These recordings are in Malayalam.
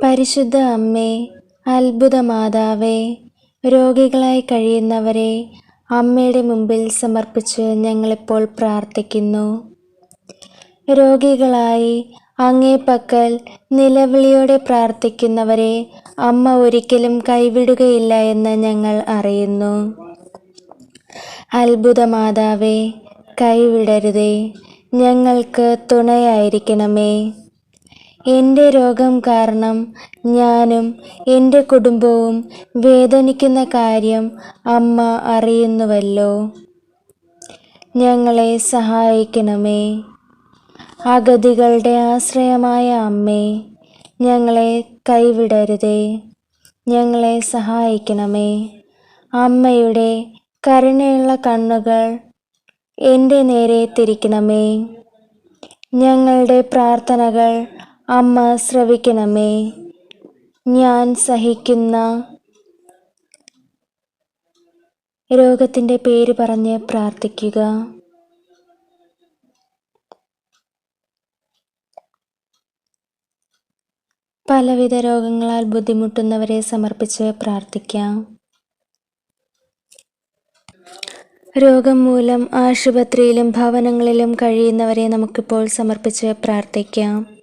പരിശുദ്ധ അമ്മേ അത്ഭുത മാതാവേ രോഗികളായി കഴിയുന്നവരെ അമ്മയുടെ മുമ്പിൽ സമർപ്പിച്ച് ഞങ്ങളിപ്പോൾ പ്രാർത്ഥിക്കുന്നു. രോഗികളായി അങ്ങേ പക്കൽ നിലവിളിയോടെ പ്രാർത്ഥിക്കുന്നവരെ അമ്മ ഒരിക്കലും കൈവിടുകയില്ല എന്ന് ഞങ്ങൾ അറിയുന്നു. അത്ഭുത മാതാവേ കൈവിടരുതേ ഞങ്ങൾക്ക് തുണയായിരിക്കണമേ. എന്റെ രോഗം കാരണം ഞാനും എന്റെ കുടുംബവും വേദനിക്കുന്ന കാര്യം അമ്മ അറിയുന്നുവല്ലോ. ഞങ്ങളെ സഹായിക്കണമേ. അഗതികളുടെ ആശ്രയമായ അമ്മേ ഞങ്ങളെ കൈവിടരുതേ. ഞങ്ങളെ സഹായിക്കണമേ. അമ്മയുടെ കരുണയുള്ള കണ്ണുകൾ എന്റെ നേരെ തിരിക്കണമേ. ഞങ്ങളുടെ പ്രാർത്ഥനകൾ അമ്മ ശ്രവിക്കണമേ. ഞാൻ സഹിക്കുന്ന രോഗത്തിന്റെ പേര് പറഞ്ഞ് പ്രാർത്ഥിക്കുക. പലവിധ രോഗങ്ങളാൽ ബുദ്ധിമുട്ടുന്നവരെ സമർപ്പിച്ച് പ്രാർത്ഥിക്കാം. രോഗം മൂലം ആശുപത്രിയിലും ഭവനങ്ങളിലും കഴിയുന്നവരെ നമുക്കിപ്പോൾ സമർപ്പിച്ച് പ്രാർത്ഥിക്കാം.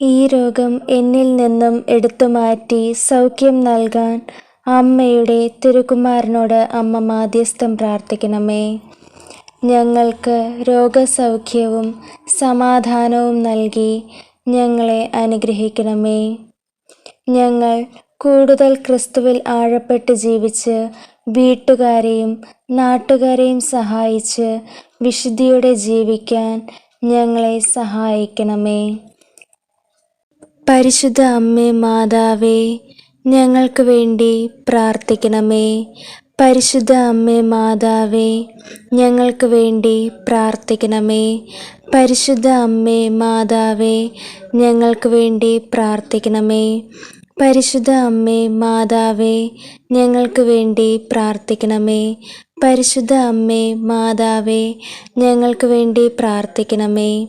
ഈ രോഗം എന്നിൽ നിന്നും എടുത്തു മാറ്റി സൗഖ്യം നൽകാൻ അമ്മയുടെ തിരുകുമാരനോട് അമ്മ മാധ്യസ്ഥം പ്രാർത്ഥിക്കണമേ. ഞങ്ങൾക്ക് രോഗസൗഖ്യവും സമാധാനവും നൽകി ഞങ്ങളെ അനുഗ്രഹിക്കണമേ. ഞങ്ങൾ കൂടുതൽ ക്രിസ്തുവിൽ ആഴപ്പെട്ട് ജീവിച്ച് വീട്ടുകാരെയും നാട്ടുകാരെയും സഹായിച്ച് വിശുദ്ധിയോടെ ജീവിക്കാൻ ഞങ്ങളെ സഹായിക്കണമേ. പരിശുദ്ധ അമ്മേ മാതാവേ ഞങ്ങൾക്ക് വേണ്ടി പ്രാർത്ഥിക്കണമേ. പരിശുദ്ധ അമ്മേ മാതാവേ ഞങ്ങൾക്ക് വേണ്ടി പ്രാർത്ഥിക്കണമേ. പരിശുദ്ധ അമ്മേ മാതാവേ ഞങ്ങൾക്ക് വേണ്ടി പ്രാർത്ഥിക്കണമേ. പരിശുദ്ധ അമ്മേ മാതാവേ ഞങ്ങൾക്ക് വേണ്ടി പ്രാർത്ഥിക്കണമേ. പരിശുദ്ധ അമ്മേ മാതാവേ ഞങ്ങൾക്ക് വേണ്ടി പ്രാർത്ഥിക്കണമേ.